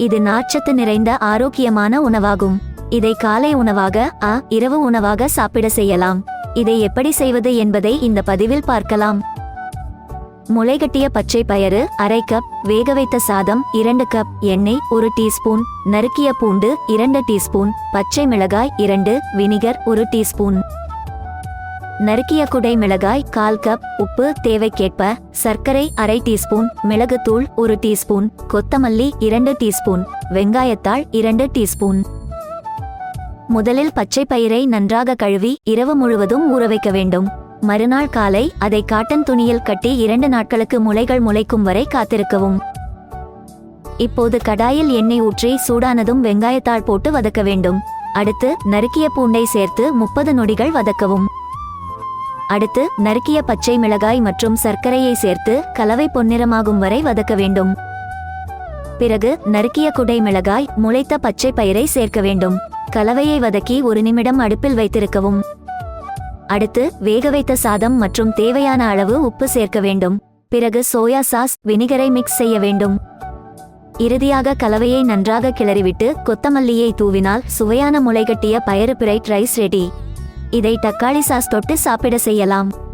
இது நார்ச்சத்து நிறைந்த ஆரோக்கியமான உணவாகும். இதை காலை உணவாக அ இரவு உணவாக சாப்பிட செய்யலாம். இதை எப்படி செய்வது என்பதை இந்த பதிவில் பார்க்கலாம். முளைகட்டிய பச்சை பயறு அரை கப் வேக வைத்த சாதம் இரண்டு கப் எண்ணெய் ஒரு டீஸ்பூன் நறுக்கிய பூண்டு இரண்டு டீஸ்பூன் பச்சை மிளகாய் இரண்டு வினிகர் ஒரு டீஸ்பூன். நறுக்கிய குடை மிளகாய் கால் கப் உப்பு தேவைக்கேற்ப சர்க்கரை அரை டீஸ்பூன் மிளகுத்தூள் ஒரு டீஸ்பூன் கொத்தமல்லி இரண்டு டீஸ்பூன் வெங்காயத்தாள் இரண்டு டீஸ்பூன். முதலில் பச்சை பயிரை நன்றாக கழுவி இரவு முழுவதும் ஊற வைக்க வேண்டும். மறுநாள் காலை அதை காட்டன் துணியில் கட்டி இரண்டு நாட்களுக்கு முளைகள் முளைக்கும் வரை காத்திருக்கவும். இப்போது கடாயில் எண்ணெய் ஊற்றி சூடானதும் வெங்காயத்தாள் போட்டு வதக்க வேண்டும். அடுத்து நறுக்கிய பூண்டை சேர்த்து முப்பது நொடிகள் வதக்கவும். அடுத்து நறுக்கிய பச்சை மிளகாய் மற்றும் சர்க்கரையை சேர்த்து கலவை பொன்னிறமாகும் வரை வதக்க வேண்டும். பிறகு நறுக்கிய குடை மிளகாய் முளைத்த பச்சை பயிரை சேர்க்க வேண்டும். கலவையை வதக்கி ஒரு நிமிடம் அடுப்பில் வைத்திருக்கவும். அடுத்து வேக வைத்த சாதம் மற்றும் தேவையான அளவு உப்பு சேர்க்க வேண்டும். பிறகு சோயா சாஸ் வினிகரை மிக்ஸ் செய்ய வேண்டும். இறுதியாக கலவையை நன்றாக கிளறிவிட்டு கொத்தமல்லியை தூவினால் சுவையான முளைகட்டிய பயறு பிரைட் ரைஸ் ரெடி. இதை தக்காளி சாஸ் தொட்டு சாப்பிட செய்யலாம்.